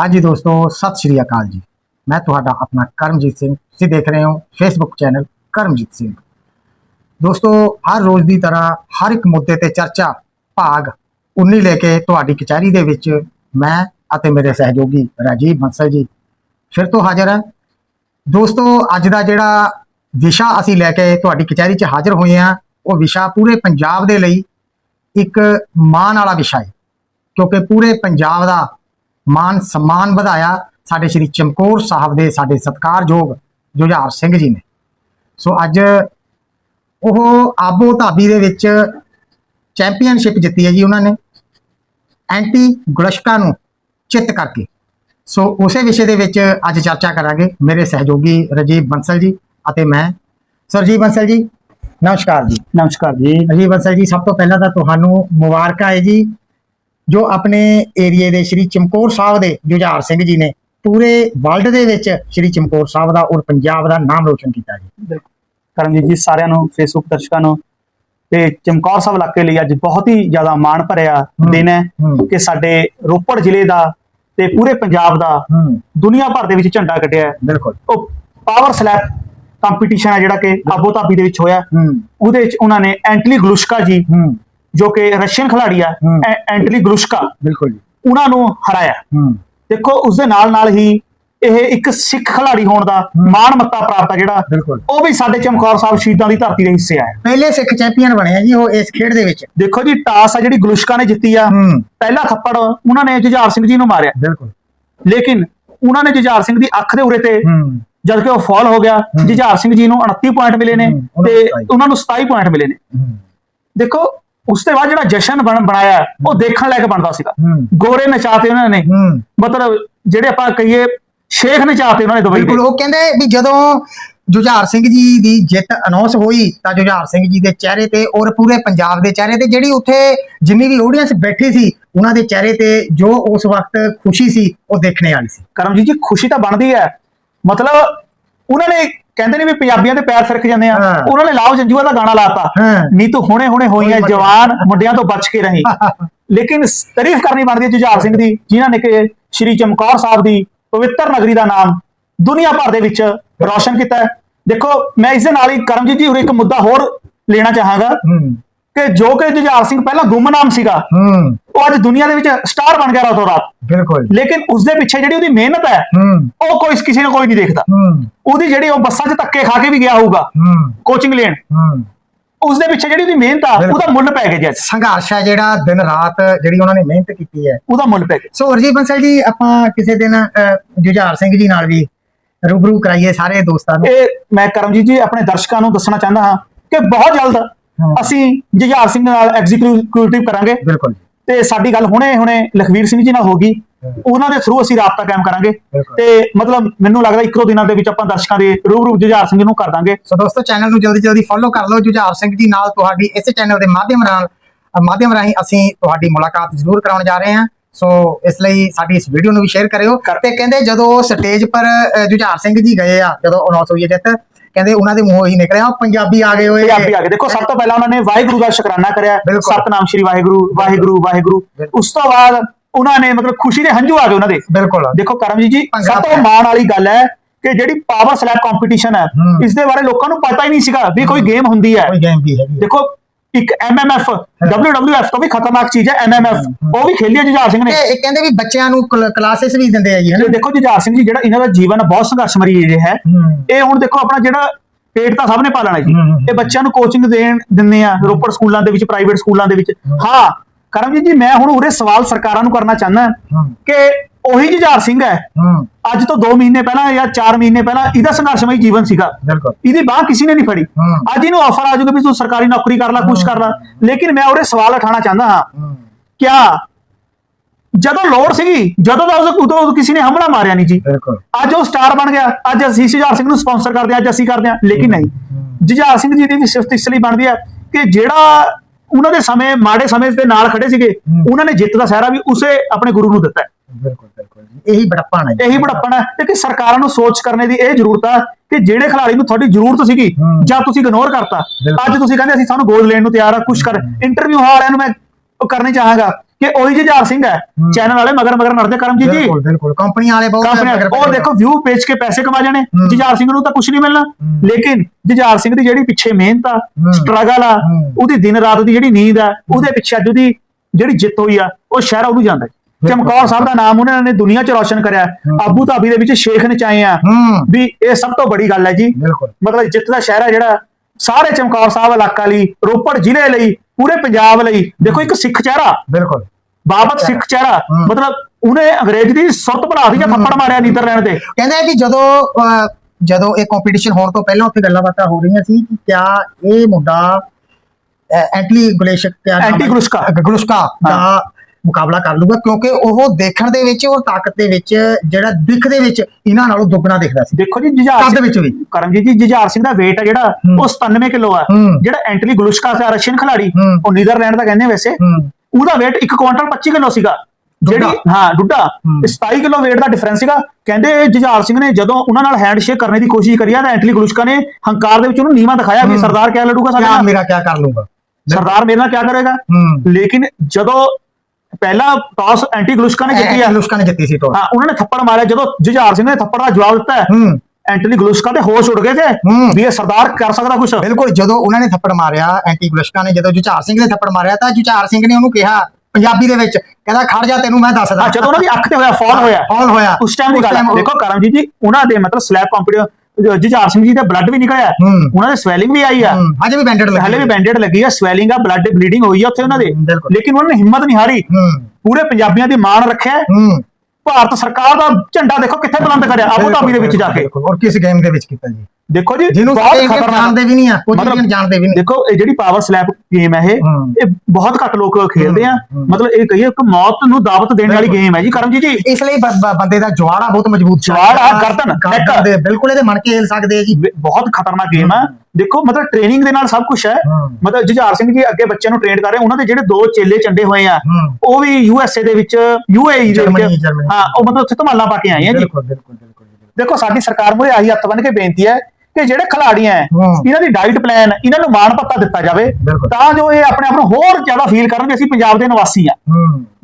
ਹਾਂਜੀ ਦੋਸਤੋ, ਸਤਿ ਸ਼੍ਰੀ ਅਕਾਲ ਜੀ। ਮੈਂ ਤੁਹਾਡਾ ਆਪਣਾ ਕਰਮਜੀਤ ਸਿੰਘ। ਤੁਸੀਂ ਦੇਖ ਰਹੇ ਹੋ ਫੇਸਬੁੱਕ ਚੈਨਲ ਕਰਮਜੀਤ ਸਿੰਘ। ਦੋਸਤੋ, ਹਰ ਰੋਜ਼ ਦੀ ਤਰ੍ਹਾਂ ਹਰ ਇੱਕ ਮੁੱਦੇ ਤੇ ਚਰਚਾ ਭਾਗ 19 ਲੈ ਕੇ ਤੁਹਾਡੀ ਕਚਹਿਰੀ ਦੇ ਵਿੱਚ ਮੈਂ ਅਤੇ ਮੇਰੇ ਸਹਿਯੋਗੀ ਰਾਜੀਵ ਬੰਸਲ ਜੀ ਫਿਰ ਤੋਂ ਹਾਜ਼ਰ ਹਾਂ। ਦੋਸਤੋ, ਅੱਜ ਦਾ ਜਿਹੜਾ ਵਿਸ਼ਾ ਅਸੀਂ ਲੈ ਕੇ ਤੁਹਾਡੀ ਕਚਹਿਰੀ 'ਚ ਹਾਜ਼ਰ ਹੋਏ ਹਾਂ, ਉਹ ਵਿਸ਼ਾ ਪੂਰੇ ਪੰਜਾਬ ਦੇ ਲਈ ਇੱਕ ਮਾਣ ਵਾਲਾ ਵਿਸ਼ਾ ਹੈ। ਕਿਉਂਕਿ ਪੂਰੇ ਪੰਜਾਬ ਦਾ ਮਾਨ ਸਨਮਾਨ ਵਧਾਇਆ ਸਾਡੇ ਸ਼੍ਰੀ ਚਮਕੌਰ ਸਾਹਿਬ ਦੇ ਸਾਡੇ ਸਤਿਕਾਰਯੋਗ ਜੁਝਾਰ ਸਿੰਘ ਜੀ ਨੇ। ਸੋ ਅੱਜ ਉਹ ਆਬੋ ਧਾਬੀ ਦੇ ਵਿੱਚ ਚੈਂਪੀਅਨਸ਼ਿਪ ਜਿੱਤੀ ਹੈ ਜੀ ਉਹਨਾਂ ਨੇ ਐਂਟੀ ਗੁਲਸ਼ਕਾ ਨੂੰ ਚਿੱਤ ਕਰਕੇ। ਸੋ ਉਸੇ ਵਿਸ਼ੇ ਦੇ ਵਿੱਚ ਅੱਜ ਚਰਚਾ ਕਰਾਂਗੇ ਮੇਰੇ ਸਹਿਯੋਗੀ ਰਜੀਵ ਬੰਸਲ ਜੀ ਅਤੇ ਮੈਂ। ਸਰਜੀਵ ਬੰਸਲ ਜੀ ਨਮਸਕਾਰ ਜੀ। ਨਮਸਕਾਰ ਜੀ। ਰਜੀਵ ਬੰਸਲ ਜੀ ਸਭ ਤੋਂ ਪਹਿਲਾਂ ਤਾਂ ਤੁਹਾਨੂੰ ਮੁਬਾਰਕਾਂ ਹੈ ਜੀ। ਜੋ ਆਪਣੇ ਏਰੀਏ ਦੇ ਸ਼੍ਰੀ ਚਮਕੌਰ ਸਾਹਿਬ ਦੇ ਜੁਝਾਰ ਸਿੰਘ ਜੀ ਨੇ ਪੂਰੇ ਵਰਲਡ ਦੇ ਵਿੱਚ ਸ਼੍ਰੀ ਚਮਕੌਰ ਸਾਹਿਬ ਦਾ ਔਰ ਪੰਜਾਬ ਦਾ ਨਾਮ ਰੋਸ਼ਨ ਕੀਤਾ ਜੀ। ਕਰਮਜੀਤ ਜੀ ਸਾਰਿਆਂ ਨੂੰ ਫੇਸਬੁੱਕ ਦਰਸ਼ਕਾਂ ਨੂੰ ਤੇ ਚਮਕੌਰ ਸਾਹਿਬ ਇਲਾਕੇ ਲਈ ਅੱਜ ਬਹੁਤ ਹੀ ਜ਼ਿਆਦਾ ਮਾਣ ਭਰਿਆ। ਦਿਨ ਹੈ ਕਿ ਸਾਡੇ ਰੋਪੜ ਜ਼ਿਲ੍ਹੇ ਦਾ ਤੇ ਪੂਰੇ ਪੰਜਾਬ ਦਾ ਦੁਨੀਆ ਭਰ ਦੇ ਵਿੱਚ ਝੰਡਾ ਕੱਢਿਆ ਹੈ। ਬਿਲਕੁਲ। ਉਹ ਪਾਵਰ ਸਲੈਪ ਕੰਪੀਟੀਸ਼ਨ ਹੈ ਜਿਹੜਾ ਕਿ ਆਬੋ ਧਾਬੀ ਦੇ ਵਿੱਚ ਹੋਇਆ। ਉਹਦੇ ਵਿੱਚ ਉਹਨਾਂ ਨੇ ਐਂਟਲੀ ਗਲੁਸ਼ਕਾ ਜੀ ਜੋ ਕਿ ਰਸ਼ੀਅਨ ਖਿਡਾਰੀ ਆ ਹਮ। ਐ- ਐਂਟਲੀ ਗਲੁਸ਼ਕਾ ਬਿਲਕੁਲ ਜੀ। ਉਹਨਾਂ ਨੂੰ ਹਰਾਇਆ। ਹੂੰ। ਦੇਖੋ ਉਸ ਦੇ ਨਾਲ ਨਾਲ ਹੀ ਇਹ ਇੱਕ ਸਿੱਖ ਖਿਡਾਰੀ ਹੋਣ ਦਾ। ਮਾਣ ਮੱਤਾ ਪ੍ਰਾਪਤ ਆ ਜਿਹੜਾ ਬਿਲਕੁਲ। ਉਹ ਵੀ ਸਾਡੇ ਚਮਕੌਰ ਸਾਹਿਬ ਸ਼ਹੀਦਾਂ ਦੀ ਧਰਤੀ ਦੇ ਹਿੱਸੇ ਆਇਆ ਪਹਿਲੇ ਸਿੱਖ ਚੈਂਪੀਅਨ ਬਣੇ ਆ ਜੀ ਉਹ ਇਸ ਖੇਡ ਦੇ ਵਿੱਚ। ਦੇਖੋ ਜੀ ਟਾਸ ਆ ਜਿਹੜੀ ਗਲੁਸ਼ਕਾ ਨੇ ਜਿੱਤੀ ਆ। ਹੂੰ। ਪਹਿਲਾ ਥੱਪੜ ਉਹਨਾਂ ਨੇ ਜੁਝਾਰ ਸਿੰਘ ਜੀ ਨੂੰ ਮਾਰਿਆ। ਬਿਲਕੁਲ। ਲੇਕਿਨ ਉਹਨਾਂ ਨੇ ਜੁਝਾਰ ਸਿੰਘ ਦੀ ਅੱਖ ਦੇ ਉਰੇ ਤੇ ਹੂੰ। ਜਦ ਕਿ ਉਹ ਫਾਲ ਹੋ ਗਿਆ ਜੁਝਾਰ ਸਿੰਘ ਜੀ ਨੂੰ 29 ਪੁਆਇੰਟ ਮਿਲੇ ਨੇ ਹਮ, ਉਹਨਾਂ ਨੂੰ ਤੇ 27 ਉਹਨਾਂ ਨੂੰ 27 ਪੁਆਇੰਟ ਮਿਲੇ ਨੇ। ਹੂੰ। ਦੇਖੋ ਉਸ ਤੋਂ ਬਾਅਦ ਜਿਹੜਾ ਜਸ਼ਨ ਬਣ ਬਣਾਇਆ ਉਹ ਦੇਖਣ ਲਾਇਕ ਬਣਦਾ ਸੀਗਾ। ਗੋਰੇ ਨਚਾਤੇ ਉਹਨਾਂ ਨੇ ਮਤਲਬ ਜਿਹੜੇ ਆਪਾਂ ਕਹੀਏ ਸ਼ੇਖ ਨਚਾਤੇ ਉਹਨਾਂ ਨੇ ਦੁਬਈ ਦੇ ਬਿਲਕੁਲ ਉਹ ਕਹਿੰਦੇ ਵੀ ਜਦੋਂ ਜੁਝਾਰ ਸਿੰਘ ਜੀ ਦੀ ਜਿੱਤ ਅਨਾਉਂਸ ਹੋਈ ਤਾਂ ਜੁਝਾਰ ਸਿੰਘ ਜੀ ਦੇ ਚਿਹਰੇ ਤੇ ਔਰ ਪੂਰੇ ਪੰਜਾਬ ਦੇ ਚਿਹਰੇ ਤੇ ਜਿਹੜੀ ਉੱਥੇ ਜਿੰਨੀ ਵੀ ਆਡੀਅנס ਬੈਠੀ ਸੀ ਉਹਨਾਂ ਦੇ ਚਿਹਰੇ ਤੇ ਜੋ ਉਸ ਵਕਤ ਖੁਸ਼ੀ ਸੀ ਉਹ ਦੇਖਣੇ ਵਾਲੀ ਸੀ। ਕਰਮਜੀਤ ਜੀ ਖੁਸ਼ੀ ਤਾਂ ਬਣਦੀ ਹੈ। ਮਤਲਬ ਉਹਨਾਂ ਨੇ ਕਹਿੰਦੇ ਨੇ ਵੀ ਪੰਜਾਬੀਆਂ ਦੇ ਪੈਰ ਫਿਰਕ ਜਾਂਦੇ ਆ। ਉਹਨਾਂ ਨੇ ਲਾਓ ਜੰਜੂਆ ਦਾ ਗਾਣਾ ਲਾਤਾ। ਹਾਂ। ਨੀ ਤੂੰ ਹੁਣੇ ਹੁਣੇ ਹੋਈ ਹੈ ਜਵਾਨ ਮੁੰਡਿਆਂ ਤੋਂ ਬਚ ਕੇ ਰਹੀ। ਲੇਕਿਨ ਤਾਰੀਫ ਕਰਨੀ ਬਣਦੀ ਹੈ ਜੁਝਾਰ ਸਿੰਘ ਦੀ ਜਿਨ੍ਹਾਂ ਨੇ ਕਿ ਸ਼੍ਰੀ ਚਮਕੌਰ ਸਾਹਿਬ ਦੀ ਪਵਿੱਤਰ ਨਗਰੀ ਦਾ ਨਾਮ ਦੁਨੀਆ ਭਰ ਦੇ ਵਿੱਚ ਰੌਸ਼ਨ ਕੀਤਾ ਦੇਖੋ ਮੈਂ ਇਸ ਦੇ ਨਾਲ ਹੀ ਕਰਮਜੀਤ ਜੀ ਉਰੇ ਇੱਕ ਮੁੱਦਾ ਹੋਰ ਲੈਣਾ ਚਾਹਾਂਗਾ। ਕਿ ਜੋ ਕਿ ਜੁਝਾਰ ਸਿੰਘ ਪਹਿਲਾਂ ਗੁੰਮਨਾਮ ਸੀਗਾ ਹੂੰ। ਉਹ ਅੱਜ ਦੁਨੀਆ ਦੇ ਵਿੱਚ ਸਟਾਰ ਬਣ ਗਿਆ ਰਾਤੋਂ ਰਾਤ। ਬਿਲਕੁਲ। ਲੇਕਿਨ ਉਸ ਦੇ ਪਿੱਛੇ ਜਿਹੜੀ ਉਹਦੀ ਮਿਹਨਤ ਹੈ ਹੂੰ। ਉਹ ਕੋਈ ਕਿਸੇ ਨੂੰ ਕੋਈ ਨਹੀਂ ਦੇਖਦਾ। ਹੂੰ। ਉਹਦੀ ਜਿਹੜੀ ਉਹ ਬੱਸਾਂ 'ਚ ਧੱਕੇ ਖਾ ਕੇ ਵੀ ਗਿਆ ਹੋਊਗਾ ਹੂੰ। ਕੋਚਿੰਗ ਲੈਣ। ਹੂੰ। ਉਸ ਦੇ ਪਿੱਛੇ ਜਿਹੜੀ ਉਹਦੀ ਮਿਹਨਤ ਆ। ਉਹਦਾ ਮੁੱਲ ਪੈ ਗਿਆ ਜੀ ਸੰਘਰਸ਼ ਹੈ ਜਿਹੜਾ ਦਿਨ ਰਾਤ ਜਿਹੜੀ ਉਹਨਾਂ ਨੇ ਮਿਹਨਤ ਕੀਤੀ ਹੈ। ਉਹਦਾ ਮੁੱਲ ਪੈ ਗਿਆ। ਸੋ ਹਰਜੀਤ ਬੰਸਲ ਜੀ ਆਪਾਂ ਕਿਸੇ ਦਿਨ ਜੁਝਾਰ ਸਿੰਘ ਜੀ ਨਾਲ ਵੀ ਰੂਬਰੂ ਕਰਾਈਏ ਸਾਰੇ ਦੋਸਤਾਂ ਨੂੰ। ਇਹ ਮੈਂ ਕਰਮਜੀਤ ਜੀ ਆਪਣੇ ਦਰਸ਼ਕਾਂ ਨੂੰ ਦੱਸਣਾ ਚਾਹੁੰਦਾ ਹਾਂ ਕਿ ਬਹੁਤ ਜਲਦ। ਅਸੀਂ ਜੁਝਾਰ ਸਿੰਘ ਨਾਲ ਐਗਜ਼ੀਕਿਊਟਿਵ ਕਰਾਂਗੇ। ਬਿਲਕੁਲ ਤੇ ਸਾਡੀ ਗੱਲ ਹੁਣੇ ਹੁਣੇ ਲਖਵੀਰ ਸਿੰਘ ਜੀ ਨਾਲ ਹਾਂ। ਉਹਨਾਂ ਦੇ ਥਰੂ ਅਸੀਂ ਰਾਬਤਾ ਕਾਇਮ ਕਰਾਂਗੇ। ਤੇ ਮਤਲਬ ਮੈਨੂੰ ਲੱਗਦਾ ਇੱਕ ਦੋ ਦਿਨਾਂ ਦੇ ਵਿੱਚ ਆਪਾਂ ਦਰਸ਼ਕਾਂ ਦੇ ਰੂਬਰੂ ਜੁਝਾਰ ਸਿੰਘ ਨੂੰ ਕਰ ਦਾਂਗੇ। ਸੋ ਦੋਸਤੋ ਚੈਨਲ ਨੂੰ ਜਲਦੀ ਜਲਦੀ ਫੋਲੋ ਕਰ ਲਓ ਜੁਝਾਰ ਸਿੰਘ ਜੀ ਨਾਲ। ਤੁਹਾਡੀ ਇਸੇ ਚੈਨਲ ਦੇ ਮਾਧਿਅਮ ਨਾਲ ਮਾਧਿਅਮ ਰਾਹੀਂ ਅਸੀਂ ਤੁਹਾਡੀ ਮੁਲਾਕਾਤ ਜ਼ਰੂਰ ਕਰਾਉਣ ਜਾ ਰਹੇ ਹਾਂ। ਸੋ ਇਸ ਲਈ ਸਾਡੀ ਇਸ ਵੀਡੀਓ ਨੂੰ ਵੀ ਸ਼ੇਅਰ ਕਰਿਓ। ਕਰ- ਤੇ ਕਹਿੰਦੇ ਜਦੋਂ ਸਟੇਜ ਪਰ ਜੁਝਾਰ ਸਿੰਘ ਜੀ ਗਏ ਆ ਜਦੋਂ ਅਨਾਉਂਸ ਹੋਈ ਜਿੱਤ ਕਹਿੰਦੇ ਉਹਨਾਂ ਦੇ ਮੂੰਹੋਂ ਹੀ ਨਿਕਲਿਆ "ਉਹ ਪੰਜਾਬੀ ਆ ਗਏ ਓਏ ਪੰਜਾਬੀ ਆ ਗਏ ਦੇਖੋ ਸਭ ਤੋਂ ਪਹਿਲਾਂ ਉਹਨਾਂ ਨੇ ਵਾਹਿਗੁਰੂ ਦਾ ਸ਼ੁਕਰਾਨਾ ਕਰਿਆ। ਸਤਨਾਮ ਸ਼੍ਰੀ ਵਾਹਿਗੁਰੂ ਵਾਹਿਗੁਰੂ ਵਾਹਿਗੁਰੂ। ਉਸ ਤੋਂ ਬਾਅਦ ਉਹਨਾਂ ਨੇ ਮਤਲਬ ਖੁਸ਼ੀ ਦੇ ਹੰਝੂ ਆ ਗਏ ਉਹਨਾਂ ਦੇ ਬਿਲਕੁਲ ਦੇਖੋ ਕਰਮਜੀਤ ਜੀ ਸਭ ਤੋਂ। ਮਾਣ ਵਾਲੀ ਗੱਲ ਹੈ ਕਿ ਜਿਹੜੀ ਪਾਵਰ ਸਲੈਪ ਕੰਪੀਟੀਸ਼ਨ ਹੈ। ਇਸ ਦੇ ਬਾਰੇ ਲੋਕਾਂ ਨੂੰ ਪਤਾ ਹੀ ਨਹੀਂ ਸੀਗਾ ਵੀ ਕੋਈ ਗੇਮ ਹੁੰਦੀ ਹੈ ਕੋਈ ਗੇਮ ਵੀ ਹੈ। ਦੇਖੋ ਇੱਕ ਐਮਐਮਐਫ ਡਬਲਯੂਡਬਲਯੂਐਫ ਤੋਂ ਵੀ ਖਤਰਨਾਕ ਚੀਜ਼ ਹੈ ਐਮਐਮਐਫ ਉਹ ਵੀ ਖੇਲੀ ਹੈ ਜੁਝਾਰ ਸਿੰਘ ਨੇ। ਤੇ ਇਹ ਕਹਿੰਦੇ ਵੀ ਬੱਚਿਆਂ ਨੂੰ ਕਲਾਸਿਸ ਵੀ ਦਿੰਦੇ ਆ ਜੀ ਹਨਾ। ਦੇਖੋ ਜੁਝਾਰ ਸਿੰਘ ਜੀ ਜਿਹੜਾ ਇਹਨਾਂ ਦਾ ਜੀਵਨ ਬਹੁਤ ਸੰਘਰਸ਼ਮਰੀ ਇਹ ਹੈ। ਇਹ ਹੁਣ ਦੇਖੋ ਆਪਣਾ ਜਿਹੜਾ ਪੇਟ ਤਾਂ ਸਭ ਨੇ ਪਾਲਣਾ ਜੀ। ਇਹ ਬੱਚਿਆਂ ਨੂੰ ਕੋਚਿੰਗ ਦੇਣ ਦਿੰਦੇ ਆ ਰੋਪੜ ਸਕੂਲਾਂ ਦੇ ਵਿੱਚ ਪ੍ਰਾਈਵੇਟ ਸਕੂਲਾਂ ਦੇ ਵਿੱਚ। ਹਾਂ ਕਰਮਜੀਤ ਜੀ ਮੈਂ ਹੁਣ ਉਰੇ ਸਵਾਲ ਸਰਕਾਰਾਂ ਨੂੰ ਕਰਨਾ ਚਾਹੁੰਦਾ। ਕਿ ਉਹੀ ਜੁਝਾਰ ਸਿੰਘ ਹੈ। ਅੱਜ ਤੋਂ 2 ਮਹੀਨੇ ਪਹਿਲਾਂ ਜਾਂ 4 ਮਹੀਨੇ ਪਹਿਲਾਂ ਇਹਦਾ ਸੰਘਰਸ਼ਮਈ ਜੀਵਨ ਸੀਗਾ। ਬਿਲਕੁਲ। ਇਹਦੀ ਬਾਹ ਕਿਸੇ ਨੇ ਨਹੀਂ ਫੜੀ। ਅੱਜ ਇਹਨੂੰ ਆਫਰ ਆ ਜਾਊਗਾ ਵੀ ਤੂੰ ਸਰਕਾਰੀ ਨੌਕਰੀ ਕਰ ਲੈ ਕੁਛ ਕਰ ਲੈ। ਲੇਕਿਨ ਮੈਂ ਉਹਦੇ ਸਵਾਲ ਉਠਾਉਣਾ ਚਾਹੁੰਦਾ ਹਾਂ। ਕਿਆ ਜਦੋਂ ਲੋੜ ਸੀਗੀ ਜਦੋਂ ਦਾ ਉਸ ਉਦੋਂ ਕਿਸੇ ਨੇ ਹਮਲਾ ਮਾਰਿਆ ਨਹੀਂ ਜੀ। ਅੱਜ ਉਹ ਸਟਾਰ ਬਣ ਗਿਆ। ਅੱਜ ਅਸੀਂ ਜੁਝਾਰ ਸਿੰਘ ਨੂੰ ਸਪਾਂਸਰ ਕਰਦੇ ਹਾਂ ਅੱਜ ਅਸੀਂ ਕਰਦੇ ਹਾਂ। ਲੇਕਿਨ ਨਹੀਂ। ਜੁਝਾਰ ਸਿੰਘ ਜੀ ਦੀ ਵੀ ਸਿਫਤ ਇਸ ਲਈ ਬਣਦੀ ਹੈ ਕਿ ਜਿਹੜਾ ਉਹਨਾਂ ਦੇ ਸਮੇਂ ਮਾੜੇ ਸਮੇਂ ਦੇ ਨਾਲ ਖੜੇ ਸੀਗੇ। ਉਹਨਾਂ ਨੇ ਜਿੱਤ ਦਾ ਸਹਿਰਾ ਵੀ ਉਸੇ ਆਪਣੇ ਗੁਰੂ ਨੂੰ ਦਿੱਤਾ ਹੈ। ਬਿਲਕੁਲ ਬਿਲਕੁਲ ਜੀ। ਇਹੀ ਬੜਪਾਣਾ ਜੀ ਇਹੀ ਬੜਪਣ ਹੈ ਤੇ ਕਿ ਸਰਕਾਰਾਂ ਨੂੰ ਸੋਚ ਕਰਨੇ ਦੀ ਇਹ ਜ਼ਰੂਰਤ ਹੈ ਕਿ ਜਿਹੜੇ ਖਿਡਾਰੀ ਨੂੰ ਤੁਹਾਡੀ ਜ਼ਰੂਰਤ ਸੀਗੀ ਹੂੰ। ਜਾਂ ਤੁਸੀਂ ਇਗਨੋਰ ਕਰਤਾ ਬਿਲਕੁਲ। ਅੱਜ ਤੁਸੀਂ ਕਹਿੰਦੇ ਅਸੀਂ ਸਾਨੂੰ ਗੋਲ ਲੈਣ ਨੂੰ ਤਿਆਰ ਆ ਕੁਛ ਕਰ ਇੰਟਰਵਿਊ ਵਾਲਿਆਂ ਨੂੰ ਮੈਂ ਉਹ ਕਰਨੀ ਚਾਹਾਂਗਾ ਕਿ ਉਹੀ ਜੁਝਾਰ ਸਿੰਘ ਹੈ ਹੂੰ। ਚੈਨਲ ਵਾਲੇ ਮਗਰ ਮਗਰ ਨੜਦੇ ਕਰਮਜੀਤ ਜੀ ਬਿਲਕੁਲ ਬਿਲਕੁਲ ਕੰਪਨੀ ਵਾਲੇ ਬਹੁਤ ਮਗਰ ਉਹ ਦੇਖੋ ਵਿਊ ਵੇਚ ਕੇ ਪੈਸੇ ਕਮਾ ਜਾਣੇ ਹੂੰ। ਜੁਝਾਰ ਸਿੰਘ ਨੂੰ ਤਾਂ ਕੁਝ ਨਹੀਂ ਮਿਲਣਾ ਹੂੰ। ਲੇਕਿਨ ਜੁਝਾਰ ਸਿੰਘ ਦੀ ਜਿਹੜੀ ਪਿੱਛੇ ਮਿਹਨਤ ਆ ਹੂੰ। ਸਟਰਗਲ ਆ ਹੂੰ। ਉਹਦੀ ਦਿਨ ਰਾਤ ਦੀ ਜਿਹੜੀ ਨੀਂਦ ਆ ਉਹਦੇ ਪਿੱਛੇ ਅੱਜ ਉਹਦੀ ਜਿਹੜੀ ਜਿੱਤ ਹੋਈ ਆ ਉਹ ਸ਼ਹਿਰ ਉਹਨੂੰ ਜਾਂਦਾ ਹੈ। ਚਮਕੌਰ ਸਾਹਿਬ ਦਾ ਨਾਮ ਉਹਨਾਂ ਨੇ ਦੁਨੀਆ 'ਚ ਰੌਸ਼ਨ ਕਰਿਆ। ਆਬੂ ਧਾਬੀ ਦੇ ਵਿੱਚ ਸ਼ੇਖ ਨਚਾਏ ਆ। ਵੀ ਇਹ ਸਭ ਤੋਂ ਬੜੀ ਗੱਲ ਹੈ ਜੀ। ਮਤਲਬ ਜਿੱਤ ਦਾ ਸ਼ਹਿਰ ਹੈ ਜਿਹੜਾ ਸਾਰੇ ਚਮਕੌਰ ਸਾਹਿਬ ਇਲਾਕਾ ਲਈ ਰੋਪੜ ਜ਼ਿਲ੍ਹੇ ਲਈ ਪੂਰੇ ਪੰਜਾਬ ਲਈ। ਦੇਖੋ ਇੱਕ ਸਿੱਖ ਚਿਹਰਾ। ਬਿਲਕੁਲ। ਬਾਬਤ ਸਿੱਖ ਚਿਹਰਾ। ਮਤਲਬ ਉਹਨੇ ਅੰਗਰੇਜ਼ ਦੀ ਸੁੱਤ ਬਣਾ ਦੀ ਥੱਪੜ ਮਾਰਿਆ ਨੀਦਰਲੈਂਡ ਦੇ ਕਹਿੰਦੇ ਕਿ ਜਦੋਂ ਜਦੋਂ ਇਹ ਕੰਪੀਟੀਸ਼ਨ ਹੋਣ ਤੋਂ ਪਹਿਲਾਂ ਉੱਥੇ ਗੱਲਾਂ ਬਾਤਾਂ ਹੋ ਰਹੀਆਂ ਸੀ ਕਿ ਕਿਆ ਇਹ ਮੁੰਡਾ ਐਂਟੀ ਗਲੇਸ਼ਕ ਕਿਆ? ਐਂਟੀ ਗਲੁਸ਼ਕਾ। ਗਲੁਸ਼ਕਾ ਦਾ ਮੁਕਾਬਲਾ ਕਰ ਲੂਗਾ ਕਿਉਂਕਿ ਉਹ ਦੇਖਣ ਦੇ ਵਿੱਚ ਔਰ ਤਾਕਤ ਦੇ ਵਿੱਚ ਜਿਹੜਾ ਦਿਖ ਦੇ ਵਿੱਚ ਇਹਨਾਂ ਨਾਲੋਂ ਦੁੱਗਣਾ ਦਿਖਦਾ ਸੀ ਦੇਖੋ ਜੀ ਜੁਝਾਰ ਕੱਦ ਵਿੱਚ ਵੀ ਕਰਮਜੀਤ ਜੀ ਜੁਝਾਰ ਸਿੰਘ ਦਾ weight ਆ ਜਿਹੜਾ। ਉਹ 97 ਕਿਲੋ ਆ। ਜਿਹੜਾ ਐਂਟਲੀ ਗਲੁਸ਼ਕਾ ਸੀ ਰਸ਼ੀਅਨ ਹੂੰ। ਉਹ ਨੀਦਰਲੈਂਡ ਦਾ ਕਹਿੰਦੇ ਵੈਸੇ ਉਹਦਾ weight 1 ਕੁਇੰਟਲ 25 ਕਿਲੋ ਸੀਗਾ ਜਿਹੜੀ। ਹਾਂ ਡੁੱਡਾ ਹੂੰ। 27 ਕਿਲੋ weight ਦਾ ਡਿਫਰੈਂਸ ਸੀਗਾ ਕਹਿੰਦੇ ਜੁਝਾਰ ਸਿੰਘ ਨੇ ਜਦੋਂ ਉਹਨਾਂ ਨਾਲ ਹੈਂਡਸ਼ੇਕ ਕਰਨ ਦੀ ਕੋਸ਼ਿਸ਼ ਕਰੀ ਆ ਤਾਂ ਐਂਟਲੀ ਗਲੁਸ਼ਕਾ ਨੇ ਹੰਕਾਰ ਦੇ ਵਿੱਚ ਉਹਨੂੰ ਨੀਵਾ ਦਿਖਾਇਆ ਵੀ। ਸਰਦਾਰ ਕਿਆ ਲੜੂਗਾ ਸਾਡੇ ਨਾਲ ਮੇਰਾ ਕਿਆ ਕਰ ਲੂਗਾ ਸਰਦਾਰ ਮੇਰੇ ਨਾਲ ਕਿਆ ਕਰੇਗਾ ਲੇਕਿਨ ਜਦੋਂ ਪਹਿਲਾ ਟਾਸ ਐਂਟੀ ਗਲੁਸ਼ਕਾ ਨੇ ਜਿੱਤੀ ਆ। ਗਲੁਸ਼ਕਾ ਨੇ ਜਿੱਤੀ ਸੀ ਤੋਂ ਹਾਂ ਉਹਨਾਂ ਨੇ ਥੱਪੜ ਮਾਰਿਆ। ਜਦੋਂ ਜੁਝਾਰ ਸਿੰਘ ਨੇ ਥੱਪੜ ਦਾ ਜਵਾਬ ਦਿੱਤਾ ਹੈ, ਐਂਟਨੀ ਗਲੁਸ਼ਕਾ ਦੇ ਹੋਸ਼ ਉੱਡ ਗਏ ਤੇ। ਵੀ ਇਹ ਸਰਦਾਰ ਕਰ ਸਕਦਾ ਕੁਛ। ਬਿਲਕੁਲ ਜਦੋਂ ਉਹਨਾਂ ਨੇ ਥੱਪੜ ਮਾਰਿਆ ਐਂਟੀ ਗਲੁਸ਼ਕਾ ਨੇ ਜਦੋਂ ਜੁਝਾਰ ਸਿੰਘ ਨੇ ਥੱਪੜ ਮਾਰਿਆ ਤਾਂ ਜੁਝਾਰ ਸਿੰਘ ਨੇ ਉਹਨੂੰ ਕਿਹਾ ਪੰਜਾਬੀ ਦੇ ਵਿੱਚ ਕਹਿੰਦਾ ਖੜ ਜਾ ਤੈਨੂੰ ਮੈਂ ਦੱਸਦਾ। ਜਦੋਂ ਉਹਨਾਂ ਦੀ ਅੱਖ ਤੇ ਹੋਇਆ ਫਾਲ ਹੋਇਆ। ਫਾਲ ਹੋਇਆ। ਉਸ ਟਾਈਮ ਦੀ ਗੱਲ ਦੇਖੋ ਕਰਮਜੀਤ ਜੀ ਉਹਨਾਂ ਦੇ ਮਤਲਬ ਸਲੈਬ ਕੰਪੀਟੀਸ਼ਨ ਜੁਝਾਰ ਸਿੰਘ ਜੀ ਦਾ ਬਲੱਡ ਵੀ ਨਿਕਲਿਆ। ਉਹਨਾਂ ਦੇ ਸਵੈਲਿੰਗ ਵੀ ਆਈ ਆ। ਹੂੰ, ਅਜੇ ਵੀ ਬੈਂਡਡ ਲੱਗੀ ਹਲੇ ਵੀ ਬੈਂਡੇਡ ਲੱਗੀ ਆ। ਸਵੈਲਿੰਗ ਆ ਬਲੱਡ ਬਲੀਡਿੰਗ ਹੋਈ ਆ ਉੱਥੇ ਉਹਨਾਂ ਦੇ। ਲੇਕਿਨ ਉਹਨਾਂ ਨੇ ਹਿੰਮਤ ਨਹੀਂ ਹਾਰੀ। ਪੂਰੇ ਪੰਜਾਬੀਆਂ ਦੀ ਮਾਣ ਰੱਖਿਆ। ਭਾਰਤ ਸਰਕਾਰ ਦਾ ਝੰਡਾ ਦੇਖੋ ਕਿੱਥੇ ਬੁਲੰਦ ਕਰਿਆ ਆਬੂ ਧਾਬੀ ਦੇ ਵਿੱਚ ਜਾ ਕੇ ਔਰ ਕਿਸ ਗੇਮ ਦੇ ਵਿੱਚ ਕੀਤਾ ਜੀ ਦੇਖੋ ਜੀ ਜਿਹਨੂੰ ਬਹੁਤ ਖਤਰਨਾਕ ਜਾਣਦੇ ਵੀ ਨਹੀਂ ਆ ਕੁਝ ਇੰਡੀਅਨ ਜਾਣਦੇ ਵੀ ਨਹੀਂ ਦੇਖੋ ਇਹ ਜਿਹੜੀ ਪਾਵਰ ਸਲੈਪ ਗੇਮ ਹੈ ਇਹ। ਇਹ ਬਹੁਤ ਘੱਟ ਲੋਕ ਖੇਡਦੇ ਆ। ਮਤਲਬ ਇਹ ਕਹੀਏ ਕਿ ਮੌਤ ਨੂੰ ਦਾਵਤ ਦੇਣ ਵਾਲੀ। ਗੇਮ ਹੈ ਜੀ ਕਰਮਜੀਤ ਜੀ ਇਸ ਲਈ ਬੰਦੇ ਦਾ ਜਵਾੜਾ ਬਹੁਤ ਮਜ਼ਬੂਤ। ਜਵਾੜਾ, ਗਰਦਨ। ਦੇ ਬਿਲਕੁਲ ਇਹਦੇ ਮਣ ਕੇ ਹਿਲ ਸਕਦੇ ਆ ਜੀ ਬਹੁਤ ਖਤਰਨਾਕ ਗੇਮ ਹੈ ਦੇਖੋ ਮਤਲਬ ਟ੍ਰੇਨਿੰਗ ਦੇ ਨਾਲ ਸਭ ਕੁਝ ਹੈ। ਮਤਲਬ ਜੁਝਾਰ ਸਿੰਘ ਜੀ ਅੱਗੇ ਬੱਚਿਆਂ ਨੂੰ ਟ੍ਰੇਨ ਕਰ ਰਹੇ ਉਹਨਾਂ ਦੇ ਜਿਹੜੇ ਦੋ ਚੇਲੇ ਚੰਡੇ ਹੋਏ ਆ। ਉਹ ਵੀ ਯੂਐਸਏ ਦੇ ਵਿੱਚ ਯੂਏਈ ਦੇ ਜਰਮਨੀ, ਵਿੱਚ। ਹਾਂ ਉਹ ਮਤਲਬ ਉੱਥੇ ਧਮਾਲਾਂ ਪਾ ਕੇ ਆਏ ਆ ਜੀ ਬਿਲਕੁਲ ਬਿਲਕੁਲ ਬਿਲਕੁਲ ਦੇਖੋ ਸਾਡੀ ਸਰਕਾਰ ਮੂਹਰੇ ਆਹੀ ਹੱਥ ਬੰਨ ਕੇ ਬੇਨਤੀ ਹੈ ਕਿ ਜਿਹੜੇ ਹੈ ਹੂੰ। ਇਹਨਾਂ ਦੀ ਡਾਈਟ ਪਲਾਨ ਇਹਨਾਂ ਨੂੰ ਮਾਣ ਭੱਤਾ ਦਿੱਤਾ ਜਾਵੇ। ਤਾਂ ਜੋ ਇਹ ਆਪਣੇ ਆਪ ਨੂੰ ਹੋਰ ਜ਼ਿਆਦਾ ਫੀਲ ਕਰਨ ਵੀ ਅਸੀਂ ਪੰਜਾਬ ਦੇ ਨਿਵਾਸੀ ਆ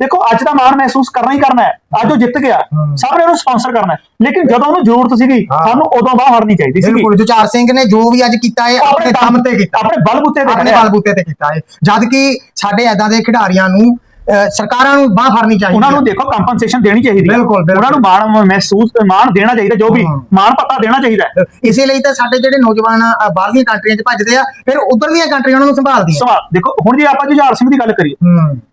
ਦੇਖੋ ਅੱਜ ਦਾ ਮਾਣ ਮਹਿਸੂਸ ਕਰਨਾ ਹੀ ਕਰਨਾ ਹੈ ਅੱਜ ਉਹ ਜਿੱਤ ਗਿਆ। ਸਭ ਨੇ ਉਹਨੂੰ ਸਪਾਂਸਰ ਕਰਨਾ ਹੈ ਲੇਕਿਨ ਜਦੋਂ ਉਹਨੂੰ ਜ਼ਰੂਰਤ ਸੀਗੀ। ਸਾਨੂੰ ਉਦੋਂ ਬਾਹਰ ਹਰਨੀ ਚਾਹੀਦੀ ਸੀਗੀ ਬਿਲਕੁਲ ਜੁਝਾਰ ਸਿੰਘ ਨੇ ਜੋ ਵੀ ਅੱਜ ਕੀਤਾ ਹੈ ਆਪਣੇ ਦਮ ਤੇ ਕੀਤਾ ਆਪਣੇ ਬਲਬੂਤੇ ਤੇ ਆਪਣੇ ਕਰਿਆ। ਬਲਬੂਤੇ ਤੇ ਕੀਤਾ ਹੈ ਜਦ ਕਿ ਸਾਡੇ ਐਦਾਂ ਦੇ ਖਿਡਾਰੀਆਂ ਨੂੰ ਸਰਕਾਰਾਂ ਨੂੰ ਬਾਹ ਫੜਨੀ ਚਾਹੀਦੀ ਉਹਨਾਂ। ਨੂੰ ਦੇਖੋ ਕੰਪਨਸੇਸ਼ਨ ਦੇਣੀ ਚਾਹੀਦੀ ਬਿਲਕੁਲ। ਉਹਨਾਂ ਨੂੰ ਮਾਣ ਮਹਿਸੂਸ ਮਾਣ ਦੇਣਾ ਚਾਹੀਦਾ ਜੋ ਵੀ। ਮਾਣ ਪੱਤਾ ਦੇਣਾ ਚਾਹੀਦਾ ਇਸੇ ਲਈ ਤਾਂ ਸਾਡੇ ਜਿਹੜੇ ਨੌਜਵਾਨ ਬਾਹਰਲੀਆਂ ਕੰਟਰੀਆਂ 'ਚ ਭੱਜਦੇ ਆ ਫਿਰ ਉਧਰ ਦੀਆਂ ਕੰਟਰੀਆਂ ਉਹਨਾਂ ਨੂੰ ਸੰਭਾਲਦੀਆਂ ਸਵਾਲ ਦੇਖੋ ਹੁਣ ਜੇ ਆਪਾਂ ਜੁਝਾਰ ਸਿੰਘ ਦੀ ਗੱਲ ਕਰੀਏ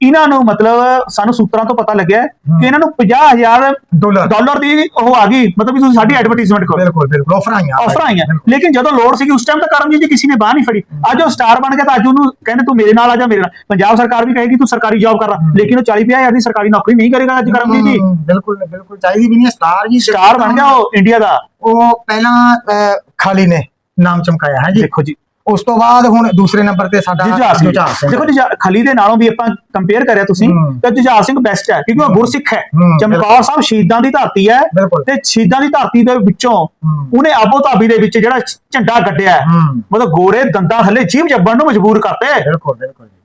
ਇਹਨਾਂ ਨੂੰ ਮਤਲਬ ਸਾਨੂੰ ਸੂਤਰਾਂ ਤੋਂ ਪਤਾ ਲੱਗਿਆ ਕਿ ਇਹਨਾਂ ਨੂੰ 50000 ਡਾਲਰ। ਡਾਲਰ ਦੀ ਉਹ ਆ ਗਈ ਮਤਲਬ ਵੀ ਤੁਸੀਂ ਸਾਡੀ ਐਡਵਰਟਾਈਜ਼ਮੈਂਟ ਕਰੋ। ਬਿਲਕੁਲ ਬਿਲਕੁਲ ਆਫਰ ਆਈਆਂ। ਆਫਰ ਆਈਆਂ। ਲੇਕਿਨ ਜਦੋਂ ਲੋੜ ਸੀਗੀ ਉਸ ਟਾਈਮ ਤਾਂ ਕਰਮਜੀਤ ਜੀ ਕਿਸੇ ਨੇ ਬਾਹ ਨਹੀਂ ਫੜੀ। ਅੱਜ ਉਹ ਸਟਾਰ ਬਣ ਗਿਆ ਤਾਂ ਅੱਜ ਉਹਨੂੰ ਕਹਿੰਦੇ ਤੂੰ ਮੇਰੇ ਨਾਲ ਆ ਜਾ ਮੇਰੇ ਨਾਲ। ਪੰਜਾਬ ਸਰਕਾਰ ਵੀ ਕਹੇਗੀ ਤੂੰ ਸਰਕਾਰੀ ਜੌਬ ਕਰ ਲੇਕਿਨ ਉਹ 40 ਹਜ਼ਾਰ ਦੀ ਸਰਕਾਰੀ ਨੌਕਰੀ ਨਹੀਂ ਕਰੇਗਾ ਅੱਜ ਕਰਮਜੀਤ ਜੀ ਬਿਲਕੁਲ ਬਿਲਕੁਲ। ਚਾਹੀਦੀ ਵੀ ਨਹੀਂ ਸਟਾਰ ਜੀ ਸਟਾਰ ਬਣ ਗਿਆ ਉਹ ਇੰਡੀਆ ਦਾ। ਉਹ ਪਹਿਲਾਂ ਖਾਲੀ ਨੇ ਨਾਮ ਚਮਕਾਇਆ ਹੈ ਜੀ। ਦੇਖੋ ਜੀ। ਉਸ ਤੋਂ ਬਾਅਦ ਹੁਣ ਦੂਸਰੇ ਨੰਬਰ ਤੇ ਸਾਡਾ ਜੁਝਾਰ ਸਿੰਘ। ਦੇਖੋ ਜੁਝਾਰ ਖਲੀ ਦੇ ਨਾਲੋਂ ਵੀ ਆਪਾਂ ਕੰਪੇਅਰ ਕਰਿਆ ਤੁਸੀਂ। ਤਾਂ ਜੁਝਾਰ ਸਿੰਘ ਬੈਸਟ ਹੈ ਕਿਉਂਕਿ ਉਹ ਗੁਰਸਿੱਖ ਹੈ। ਚਮਕੌਰ ਸਾਹਿਬ ਸ਼ਹੀਦਾਂ ਦੀ ਧਰਤੀ ਹੈ। ਤੇ ਸ਼ਹੀਦਾਂ ਦੀ ਧਰਤੀ ਦੇ ਵਿੱਚੋਂ। ਉਹਨੇ ਆਬੋ ਧਾਬੀ ਦੇ ਵਿੱਚ ਜਿਹੜਾ ਝੰਡਾ ਗੱਡਿਆ। ਮਤਲਬ ਗੋਰੇ ਦੰਦਾਂ ਥੱਲੇ ਜੀਭ ਜੱਬਣ ਨੂੰ ਮਜਬੂਰ ਕਰਤੇ ਬਿਲਕੁਲ ਬਿਲਕੁਲ ਜੀ।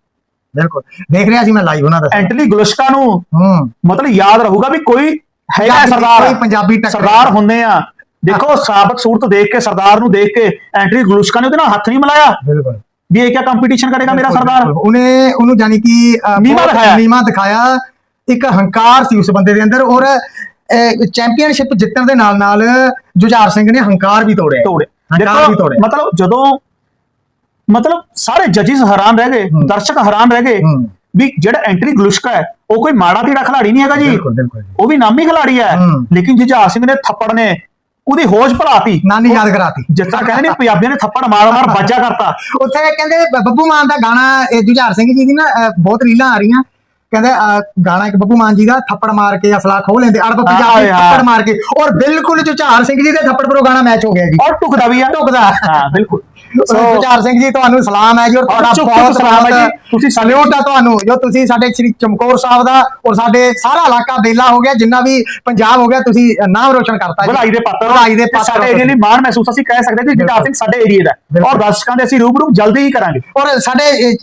ਬਿਲਕੁਲ। ਦੇਖ ਰਿਹਾ ਸੀ ਮੈਂ ਲਾਈਵ ਉਹਨਾਂ ਦਾ। ਐਂਟਲੀ ਗਲੁਸ਼ਕਾ ਨੂੰ ਹੂੰ। ਮਤਲਬ ਯਾਦ ਰਹੂਗਾ ਵੀ ਕੋਈ ਹੈਗਾ ਸਰਦਾਰ। ਕੋਈ ਪੰਜਾਬੀ ਟੱਕਰੇ। ਸਰਦਾਰ ਹੁੰਦੇ ਆ। ਦੇਖੋ ਸਾਬਤ ਸੂਰਤ ਦੇਖ ਕੇ ਸਰਦਾਰ ਨੂੰ ਦੇਖ ਕੇ ਐਂਟਰੀ ਗਲੁਸ਼ਕਾ ਨੇ ਉਹਦੇ ਨਾਲ ਹੱਥ ਨਹੀਂ ਮਿਲਾਇਆ। ਬਿਲਕੁਲ। ਵੀ ਇਹ ਕਿਆ ਕੰਪੀਟੀਸ਼ਨ ਕਰੇਗਾ ਮੇਰਾ ਸਰਦਾਰ। ਉਹਨੇ ਉਹਨੂੰ ਜਾਨੀ ਕਿ ਬਹੁਤ ਦਿਖਾਇਆ। ਨੀਵਾਂ ਦਿਖਾਇਆ। ਇੱਕ ਹੰਕਾਰ ਸੀ ਉਸ ਬੰਦੇ ਦੇ ਅੰਦਰ ਔਰ ਚੈਂਪੀਅਨਸ਼ਿਪ ਜਿੱਤਣ ਦੇ ਨਾਲ ਨਾਲ ਜੁਝਾਰ ਸਿੰਘ ਨੇ ਹੰਕਾਰ ਵੀ ਤੋੜਿਆ। ਤੋੜੇ ਹੰਕਾਰ ਵੀ ਤੋੜਿਆ। ਮਤਲਬ ਜਦੋਂ ਮਤਲਬ ਸਾਰੇ ਜੱਜਿਸ ਹੈਰਾਨ ਰਹਿ ਗਏ। ਦਰਸ਼ਕ ਹੈਰਾਨ ਰਹਿ ਗਏ। ਵੀ ਜਿਹੜਾ ਐਂਟਰੀ ਗਲੁਸ਼ਕਾ ਹੈ ਉਹ ਕੋਈ ਮਾੜਾ ਤੀੜਾ ਖਿਲਾੜੀ ਨਹੀਂ ਹੈਗਾ ਜੀ। ਉਹ ਵੀ ਨਾਮੀ ਖਿਲਾੜੀ ਹੈ। ਲੇਕਿਨ ਜੁਝਾਰ ਸਿੰਘ ਨੇ ਥੱਪੜ ਨੇ ਉਹਦੀ ਹੋਸ਼ ਭੁਲਾਤੀ ਨਾਨੀ ਯਾਦ ਕਰਾਤੀ ਜਿਸ ਤਰ੍ਹਾਂ ਕਹਿੰਦੇ ਨੇ ਪੰਜਾਬੀਆਂ ਨੇ ਥੱਪੜ ਮਾਰ ਮਾਰ ਬਾਜਾ ਕਰਤਾ ਉੱਥੇ ਕਹਿੰਦੇ ਬੱਬੂ ਮਾਨ ਦਾ ਗਾਣਾ ਜੁਝਾਰ ਸਿੰਘ ਜੀ ਦੀ ਨਾ ਬਹੁਤ ਰੀਲਾਂ ਆ ਰਹੀਆਂ ਕਹਿੰਦੇ ਗਾਣਾ ਇੱਕ ਬੱਬੂ ਮਾਨ ਜੀ ਦਾ ਥੱਪੜ ਮਾਰ ਕੇ ਅਸਲਾ ਖੋਹ ਲੈਂਦੇ ਅੜਬ ਪੰਜਾਬੀ ਹਾਂ। ਥੱਪੜ ਮਾਰ ਕੇ ਔਰ ਬਿਲਕੁਲ ਜੁਝਾਰ ਸਿੰਘ ਜੀ ਦੇ ਥੱਪੜ ਪਰੋ ਗਾਣਾ ਮੈਚ ਹੋ ਗਿਆ ਜੀ। ਔਰ ਟੁਕਦਾ ਵੀ ਆ। ਢੁਕਦਾ। ਹਾਂ ਬਿਲਕੁਲ। ਸੋ ਜੁਝਾਰ ਸਿੰਘ ਜੀ ਤੁਹਾਨੂੰ ਸਲਾਮ ਹੈ ਜੀ ਔਰ ਤੁਹਾਡਾ ਬਹੁਤ ਸਲਾਮ ਹੈ ਜੀ। ਤੁਸੀਂ ਸਲੂਟ ਆ ਤੁਹਾਨੂੰ। ਜੋ ਤੁਸੀਂ ਸਾਡੇ ਸ੍ਰੀ ਚਮਕੌਰ ਸਾਹਿਬ ਦਾ ਔਰ ਸਾਡੇ ਸਾਰਾ ਇਲਾਕਾ ਬੇਲਾ ਹੋ ਗਿਆ ਜਿੰਨਾ ਵੀ ਪੰਜਾਬ ਹੋ ਗਿਆ ਤੁਸੀਂ ਨਾਮ ਰੋਸ਼ਨ ਕਰਤਾ ਜੀ। ਵਧਾਈ ਦੇ ਪਾਤਰ ਵਧਾਈ ਦੇ ਪਾਤਰ ਸਾਡੇ ਏਰੀਆ ਲਈ ਮਾਣ ਮਹਿਸੂਸ ਅਸੀਂ ਕਹਿ ਸਕਦੇ ਕਿ ਜਗਤਾਰ ਸਿੰਘ ਸਾਡੇ ਏਰੀਆ ਦਾ। ਔਰ ਦਰਸ਼ਕਾਂ ਦੇ ਅਸੀਂ ਰੂਬਰੂ ਜਲਦੀ ਹੀ ਕਰਾਂਗੇ। ਔਰ ਸਾਡੇ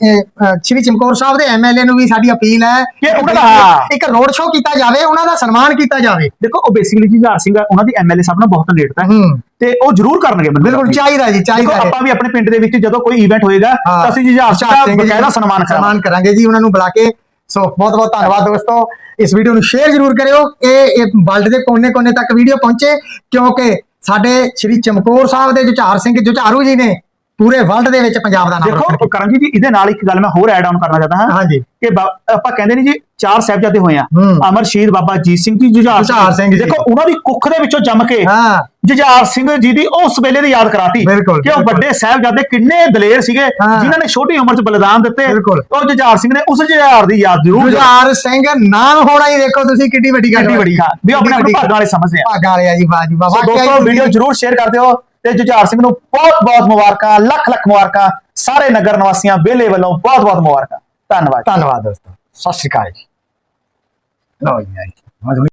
ਸ੍ਰੀ ਚਮਕੌਰ ਸਾਹਿਬ ਦੇ ਐਮਐਲਏ ਨੂੰ ਵੀ ਸਾਡੀ ਅਪੀਲ ਹੈ ਹੈ ਕਿ ਉਹਨਾਂ ਦਾ- ਇੱਕ ਰੋਡ ਸ਼ੋਅ ਕੀਤਾ ਜਾਵੇ ਉਹਨਾਂ ਦਾ ਸਨਮਾਨ ਕੀਤਾ ਜਾਵੇ। ਦੇਖੋ ਉਹ ਬੇਸਿਕਲੀ ਜੁਝਾਰ ਸਿੰਘ ਆ, ਉਹਨਾਂ ਦੀ ਐਮਐਲਏ ਸਾਹਿਬ ਨਾਲ ਬਹੁਤ ਨੇੜਤਾ ਹੈ। ਤੇ ਉਹ ਜ਼ਰੂਰ ਕਰਨਗੇ ਮੈਨੂੰ ਬਿਲਕੁਲ। ਚਾਹੀਦਾ ਜੀ ਚਾਹੀਦਾ ਆਪਾਂ ਵੀ ਆਪਣੇ ਪਿੰਡ ਦੇ ਵਿੱਚ ਜਦੋਂ ਕੋਈ ਇਵੈਂਟ ਹੋਏਗਾ ਤਾਂ ਅਸੀਂ ਜੁਝਾਰ ਸਿੰਘ ਦਾ ਬਕਾਇਦਾ ਸਨਮਾਨ ਕਰਾਂਗੇ ਸਨਮਾਨ ਕਰਾਂਗੇ। ਜੀ ਉਹਨਾਂ ਨੂੰ ਬੁਲਾ ਕੇ। ਸੋ ਬਹੁਤ ਬਹੁਤ ਧੰਨਵਾਦ ਦੋਸਤੋ। ਇਸ ਵੀਡੀਓ ਨੂੰ ਸ਼ੇਅਰ ਜ਼ਰੂਰ ਕਰਿਓ ਇਹ ਵਰਲਡ ਦੇ ਕੋਨੇ-ਕੋਨੇ ਤੱਕ ਵੀਡੀਓ ਪਹੁੰਚੇ ਕਿਉਂਕਿ ਸਾਡੇ ਸ਼੍ਰੀ ਚਮਕੌਰ ਸਾਹਿਬ ਦੇ ਜੁਝਾਰ ਸਿੰਘ ਜੁਝਾਰੂ ਜੀ ਨੇ ਪੂਰੇ ਵਰਲਡ ਦੇ ਵਿੱਚ ਪੰਜਾਬ ਦਾ ਨਾਮ ਦੇਖੋ ਕਰਨਜੀ ਜੀ ਇਹਦੇ ਨਾਲ ਇੱਕ ਗੱਲ ਮੈਂ ਹੋਰ ਐਡ ਆਨ ਕਰਨਾ ਚਾਹਤਾ ਹਾਂ। ਹਾਂਜੀ। ਕਿ ਆਪਾਂ ਕਹਿੰਦੇ ਨੇ ਜੀ ਚਾਰ ਸਾਹਿਬਜ਼ਾਦੇ ਹੋਏ ਆ। ਹੂੰ। ਅਮਰ ਸ਼ਹੀਦ ਬਾਬਾ ਜੀਤ ਸਿੰਘ ਜੀ ਜੁਝਾਰ ਸਿੰਘ ਜੀ। ਦੇਖੋ ਉਹਨਾਂ ਦੀ ਕੁੱਖ ਦੇ ਵਿੱਚੋਂ ਜੰਮ ਕੇ ਹਾਂ। ਜੁਝਾਰ ਸਿੰਘ ਜੀ ਦੀ ਉਸ ਵੇਲੇ ਦੀ ਯਾਦ ਕਰਾਤੀ। ਕਿ ਉਹ। ਵੱਡੇ ਸਾਹਿਬਜ਼ਾਦੇ ਕਿੰਨੇ ਦਲੇਰ ਸੀਗੇ ਹਾਂ। ਜਿਨ੍ਹਾਂ ਨੇ ਛੋਟੀ ਉਮਰ 'ਚ ਬਲੀਦਾਨ ਦਿੱਤੇ। ਉਹ ਜੁਝਾਰ ਸਿੰਘ ਨੇ ਉਸ ਜੁਝਾਰ ਦੀ ਯਾਦ ਜ਼ਰੂਰ ਜੁਝਾਰ ਸਿੰਘ ਨਾਮ ਹੋਣਾ ਹੀ ਦੇਖੋ ਤੁਸੀਂ ਕਿੱਡੀ ਵੱਡੀ ਗੱਲ ਕਿੰਨੀ ਵੱਡੀ ਗੱਲ। ਵੀ ਆਪਣੇ ਭਾਗਾਂ ਵਾਲੇ ਸਮਝਦੇ ਆ। ਭਾਗਾਂ ਵਾਲੇ ਆ ਜੀ ਬਾਜੀ ਬਾਬਾ ਸੋ ਦੋਸਤੋ ਵੀਡੀਓ ਜਰੂਰ ਸ਼ੇਅਰ ਕਰ ਦਿਓ ਤੇ ਜੁਝਾਰ ਸਿੰਘ ਨੂੰ ਬਹੁਤ ਬਹੁਤ ਮੁਬਾਰਕਾਂ, ਲੱਖ ਲੱਖ ਮੁਬਾਰਕਾਂ, ਸਾਰੇ ਨਗਰ ਨਿਵਾਸੀਆਂ ਬੇਲੇ ਵੱਲੋਂ ਬਹੁਤ ਬਹੁਤ ਮੁਬਾਰਕਾਂ। ਧੰਨਵਾਦ ਧੰਨਵਾਦ ਦੋਸਤੋ, ਸਤਿ ਸ਼੍ਰੀ ਅਕਾਲ ਜੀ। ਲਓ ਜੀ, ਆਈ।